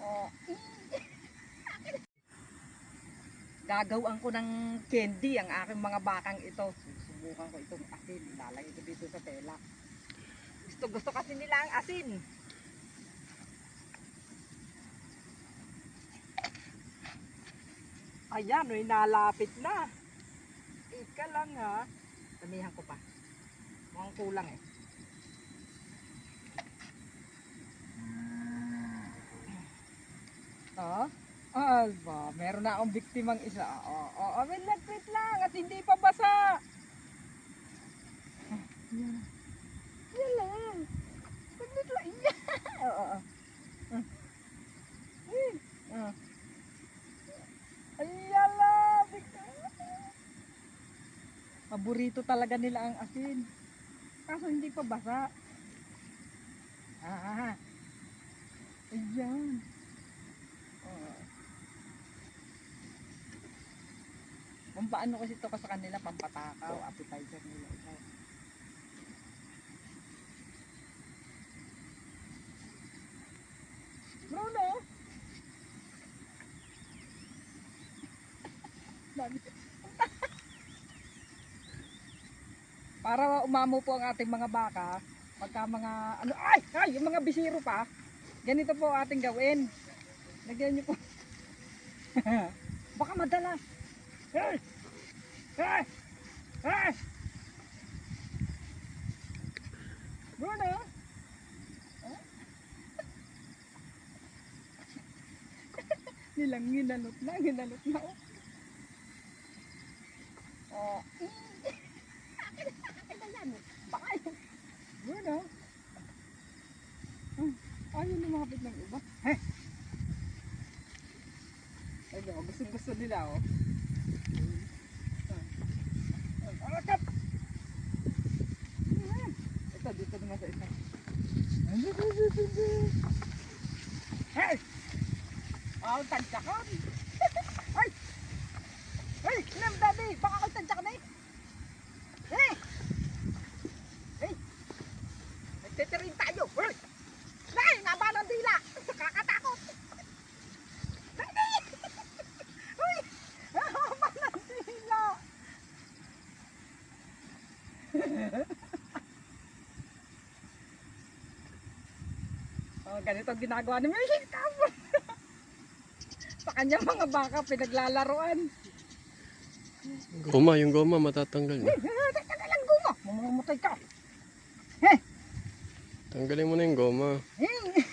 Oh. Gagawin ko ng candy ang aking mga bakang ito. Susubukan ko itong asin. Lalagay ko dito sa tela. Gusto gusto kasi nila ang asin. Ayan, may nalapit na. Ika lang ha. Tamihan ko pa. Mukhang kulang eh. Oh? Alba, meron na akong biktimang isa. Oo, oh, oh, lang, wait lang. At hindi pa basa. Ah, Yan. Yan lang. Saglit lang. Yan. Oo, oo. Ah. Ah. Lang. biktim. Paborito talaga nila ang asin. Kaso hindi pa basa. Ah, ayan. Kung paano kasi ito ka sa kanila, pampatakaw, appetizer nila ito. Bruno! Para umamo po ang ating mga baka, pagka mga, ano, ay, ay, yung mga bisiro pa, ganito po ating gawin. Lagyan niyo po. Baka madala. Hey! Hey! Hey! Bruno? Huh? Nilang ginalot na, ginalot na. Oh. Oh. Akin na yan. Baka yun. Bruno? Hmm, Ayaw lumapit ng iba. Hey! Gusto gusto nila oh. Alakap! Ito, dito naman sa isa. Hey! Oh, tantsakan! Ay! Hey! Lam, oh, ganito ginagawa ni Melvin Cabo. Sa kanyang mga baka pinaglalaruan. Goma, yung goma matatanggal. Teka na lang gumo. Mamamutay ka. Tanggalin mo na yung goma. Eh,